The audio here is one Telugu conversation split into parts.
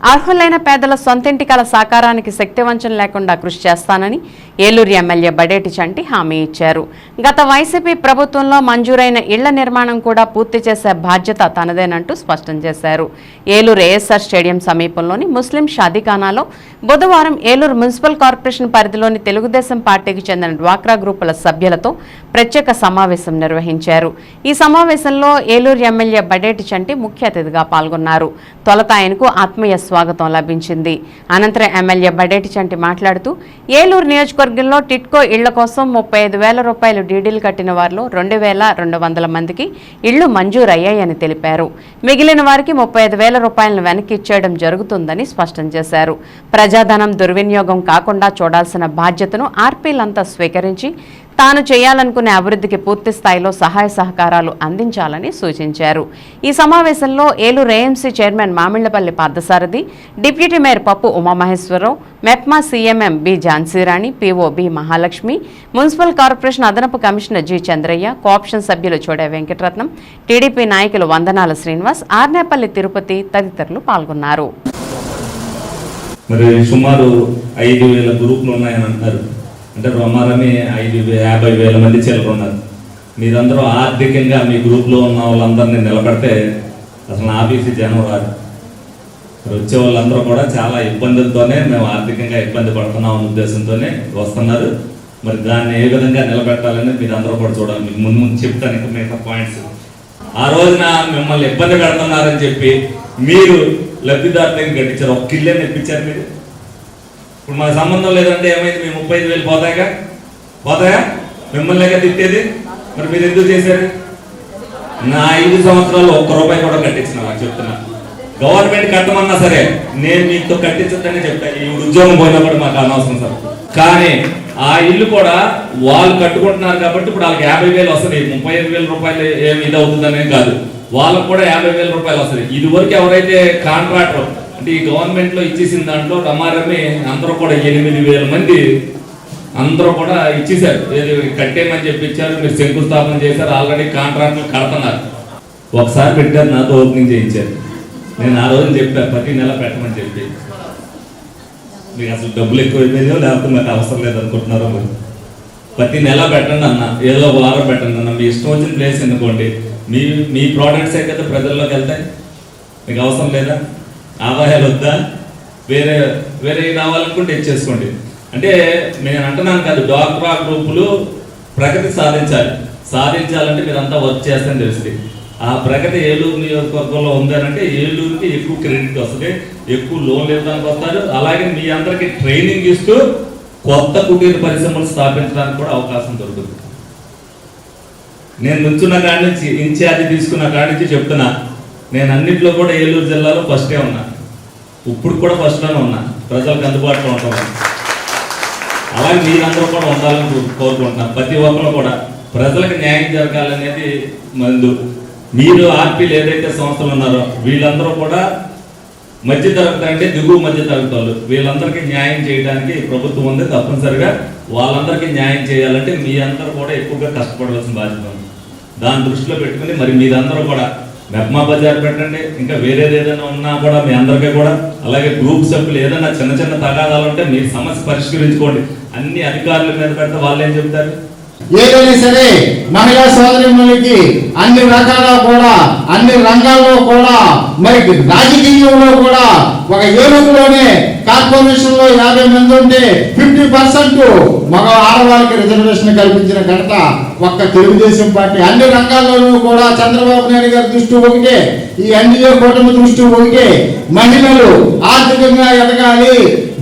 అర్హులైన పేదల సొంతింటి కల సాకారానికి శక్తివంచన లేకుండా కృషి చేస్తానని ఏలూరు ఎమ్మెల్యే బడేటి చంటి హామీ ఇచ్చారు. గత వైసీపీ ప్రభుత్వంలో మంజూరైన ఇళ్ళ నిర్మాణం కూడా పూర్తి చేసే బాధ్యత తనదేనంటూ స్పష్టం చేశారు. ఏలూరు ఏఎస్ఆర్ స్టేడియం సమీపంలోని ముస్లిం షాదీఖానాలో బుధవారం ఏలూరు మున్సిపల్ కార్పొరేషన్ పరిధిలోని తెలుగుదేశం పార్టీకి చెందిన డ్వాక్రా గ్రూపుల సభ్యులతో ప్రత్యేక సమావేశం నిర్వహించారు. ఈ సమావేశంలో ఏలూరు ఎమ్మెల్యే బడేటి చంటి ముఖ్య అతిథిగా పాల్గొన్నారు. తొలత ఆయనకు ఆత్మీయ స్వాగతం లభించింది. అనంతరం ఎమ్మెల్యే బడేటి చంటి మాట్లాడుతూ ఏలూరు నియోజకవర్గంలో టిట్కో ఇళ్ళ కోసం ముప్పై ఐదు వేల రూపాయలు డీడీలు కట్టిన వారిలో రెండు వేల రెండు వందల మందికి ఇళ్ళు మంజూరయ్యాయని తెలిపారు. మిగిలిన వారికి ముప్పై ఐదు వేల రూపాయలను వెనక్కి ఇచ్చేయడం జరుగుతుందని స్పష్టం చేశారు. ప్రజాధనం దుర్వినియోగం కాకుండా చూడాల్సిన బాధ్యతను ఆర్పీలంతా స్వీకరించి తాను చేయాలనుకునే అభివృద్ధికి పూర్తి స్థాయిలో సహాయ సహకారాలు అందించాలని సూచించారు. ఈ సమావేశంలో Eluru AMC chairman Mamillapalli Parthasarathi deputy mayor Pappu Umamaheswara Rao MEPMA CMM B Jhansi Rani PO B Mahalakshmi municipal corporation అదనపు commissioner G Chandraiah co option సభ్యులు చోడే వెంకటరత్నం టీడీపీ నాయకులు వందనాల శ్రీనివాస్ ఆర్నేపల్లి తిరుపతి తదితరులు పాల్గొన్నారు. మరి సుమారు ఐదు వేల గ్రూపులు ఉన్నాయని అంటారు. అంటే రొమారని ఐదు యాభై వేల మంది చిల్లర ఉన్నారు. మీరందరూ ఆర్థికంగా మీ గ్రూప్లో ఉన్న వాళ్ళందరినీ నిలబెడితే అసలు ఆఫీసు జనం రాదు. వచ్చే వాళ్ళందరూ కూడా చాలా ఇబ్బందులతోనే మేము ఆర్థికంగా ఇబ్బంది పడుతున్నాం ఉద్దేశంతోనే వస్తున్నారు. మరి దాన్ని ఏ విధంగా నిలబెట్టాలని మీరు అందరూ కూడా చూడాలి. మీకు ముందు ముందు చెప్తాను ఇంకా మిగతా పాయింట్స్ ఆ రోజున మిమ్మల్ని ఇబ్బంది పెడుతున్నారని చెప్పి మీరు లబ్ధిదారులను గట్టించారు. ఒక కిల్లే ఇప్పించారు మీరు. ఇప్పుడు మన సంబంధం లేదంటే ఏమైంది? మీ ముప్పై ఐదు వేలు పోతాయిగా? పోతాయా? మిమ్మల్ని తిట్టేది? మరి మీరు ఎందుకు చేశారు? నా ఐదు సంవత్సరాలు ఒక్క రూపాయి కూడా కట్టించిన చెప్తున్నా. గవర్నమెంట్ కట్టమన్నా సరే నేను మీతో కట్టించొద్దనే చెప్తాను ఈ ఉద్యోగం పోయినప్పుడు మాకు అనవసరం సార్. కానీ ఆ ఇల్లు కూడా వాళ్ళు కట్టుకుంటున్నారు కాబట్టి ఇప్పుడు వాళ్ళకి యాభై వేలు వస్తుంది. ముప్పై ఐదు వేల రూపాయలు ఏమి ఇది అవుతుందనే కాదు. వాళ్ళకు కూడా యాభై వేల రూపాయలు వస్తుంది. ఇది వరకు ఎవరైతే కాంట్రాక్టర్ అంటే ఈ గవర్నమెంట్లో ఇచ్చేసిన దాంట్లో రమారమే అందరూ కూడా ఎనిమిది వేల మంది అందరూ కూడా ఇచ్చేశారు. ఏది కట్టేయమని చెప్పి ఇచ్చారు మీరు శంకుస్థాపన చేశారు ఆల్రెడీ కాంట్రాక్ట్లు కడుతున్నారు. ఒకసారి పెట్టారు నాతో ఓపెనింగ్ చేయించారు. నేను ఆ రోజు చెప్పాను ప్రతి నెల పెట్టమని చెప్పి. మీకు అసలు డబ్బులు ఎక్కువ అయిపోయిందో లేకపోతే నాకు అవసరం లేదు అనుకుంటున్నారో మీరు. ప్రతి నెల పెట్టండి అన్న ఏదో వారం పెట్టండి అన్న. మీ ఇష్టం వచ్చిన ప్లేస్ ఎన్నుకోండి మీ మీ ప్రోడక్ట్సే కదా ప్రజల్లోకి వెళ్తాయి? మీకు అవసరం లేదా? ఆదాయాలు వద్దా వేరే వేరే కావాలనుకుంటే ఇచ్చేసుకోండి. అంటే నేను అంటున్నాను కాదు డాక్రా గ్రూపులు ప్రగతి సాధించాలి. సాధించాలంటే మీరంతా వర్క్ చేస్తారని తెలిసింది ఆ ప్రగతి ఏలూరు నియోజకవర్గంలో ఉందనంటే ఏలూరుకి ఎక్కువ క్రెడిట్ వస్తుంది ఎక్కువ లోన్లు ఇవ్వడానికి వస్తారు. అలాగే మీ అందరికి ట్రైనింగ్ ఇస్తూ కొత్త కుటీర పరిశ్రమలు స్థాపించడానికి కూడా అవకాశం దొరుకుతుంది. నేను నుంచున్న కాడి నుంచి ఇన్ఛార్జ్ తీసుకున్న కాడి నుంచి చెప్తున్నా. నేను అన్నింటిలో కూడా ఏలూరు జిల్లాలో ఫస్టే ఉన్నా. ఇప్పుడు కూడా ఫస్ట్లోనే ఉన్నా. ప్రజలకు అందుబాటులో ఉంటాం అలాగే మీరందరూ కూడా ఉండాలని కోరుకుంటున్నాను. ప్రతి ఒక్కరు కూడా ప్రజలకు న్యాయం జరగాలనేది మందు. మీరు ఆర్పీలు ఏదైతే సంస్థలు ఉన్నారో వీళ్ళందరూ కూడా మధ్య తరగతి అంటే దిగువ మధ్య తరగతి వాళ్ళు. వీళ్ళందరికీ న్యాయం చేయడానికి ప్రభుత్వం ఉంది తప్పనిసరిగా. వాళ్ళందరికీ న్యాయం చేయాలంటే మీ అందరూ కూడా ఎక్కువగా కష్టపడవలసిన బాధ్యత ఉంది. దాన్ని దృష్టిలో పెట్టుకుని మరి మీరందరూ కూడా మెప్మా బజార్ పెట్టండి. ఇంకా వేరేది ఏదైనా ఉన్నా కూడా మీ అందరికీ కూడా. అలాగే గ్రూప్ సభ్యులు ఏదైనా చిన్న చిన్న తగాదాలు ఉంటే మీ సమస్య పరిష్కరించుకోండి. అన్ని అధికారుల మీద పెడితే వాళ్ళు ఏం చెప్తారు? ఏదైనా సరే మహిళా సోదరిమణులకి అన్ని రకాల కూడా అన్ని రంగాల్లో కూడా మరి రాజకీయంలో కూడా ఒక ఏనుగులోనే కార్పొరేషన్లో యాభై మంది ఉంటే ఫిఫ్టీ పర్సెంట్ మగ ఆడవాళ్ళకి రిజర్వేషన్ కల్పించిన ఘనత ఒక్క తెలుగుదేశం పార్టీ అన్ని రంగాల్లోనూ కూడా చంద్రబాబు నాయుడు గారి దృష్టి ఒకటే ఈ ఎన్డీఏ కూటమి దృష్టి ఒకటే మహిళలు ఆర్థికంగా ఎదగాలి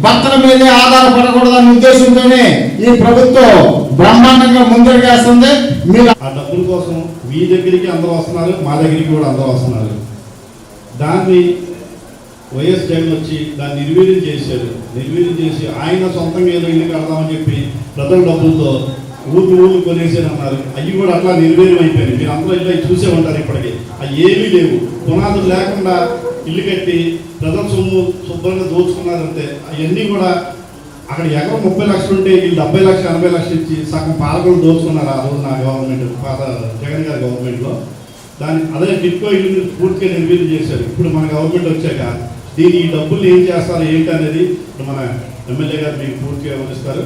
భర్తల మీదే ఆధారపడకూడదన్న ఉద్దేశంతోనే ఈ ప్రభుత్వం బ్రహ్మాండంగా ముందడుగేస్తుంది మీరు ఆ డబ్బుల కోసం మీ దగ్గరికి అందరూ వస్తున్నారు మా దగ్గరికి కూడా అందరూ వస్తున్నారు. దాన్ని వైఎస్ జగన్ వచ్చి దాన్ని నిర్వీర్యం చేశారు నిర్వీర్యం చేసి ఆయన సొంతంగా ఏదో ఇల్లు కడదామని చెప్పి ప్రజల డబ్బులతో ఊరు ఊరు కొనేసారు అన్నారు. అవి కూడా అట్లా నిర్వీర్యం అయిపోయాయి మీరు అందరూ ఇట్లా చూసే ఉంటారు ఇప్పటికి. అవి ఏమీ లేవు. పునాదులు లేకుండా ఇల్లు కట్టి ప్రజల సొమ్ము శుభ్రంగా దోచుకున్నారంటే అవన్నీ కూడా అక్కడ ఎకరం ముప్పై లక్షలు ఉంటే వీళ్ళు డెబ్బై లక్షలు ఎనభై లక్షలు ఇచ్చి సగం పాలకులు దోచుకున్నారు? ఆ రోజు నా గవర్నమెంట్ పాత జగన్ గారి గవర్నమెంట్లో దాని అదే టిట్కో ఇల్లు పూర్తిగా నిర్వీర్యం చేశారు. ఇప్పుడు మన గవర్నమెంట్ వచ్చాక దీని ఈ డబ్బులు ఏం చేస్తారు ఏంటి అనేది మన ఎమ్మెల్యే గారు మీకు పూర్తిగా వివరిస్తారు.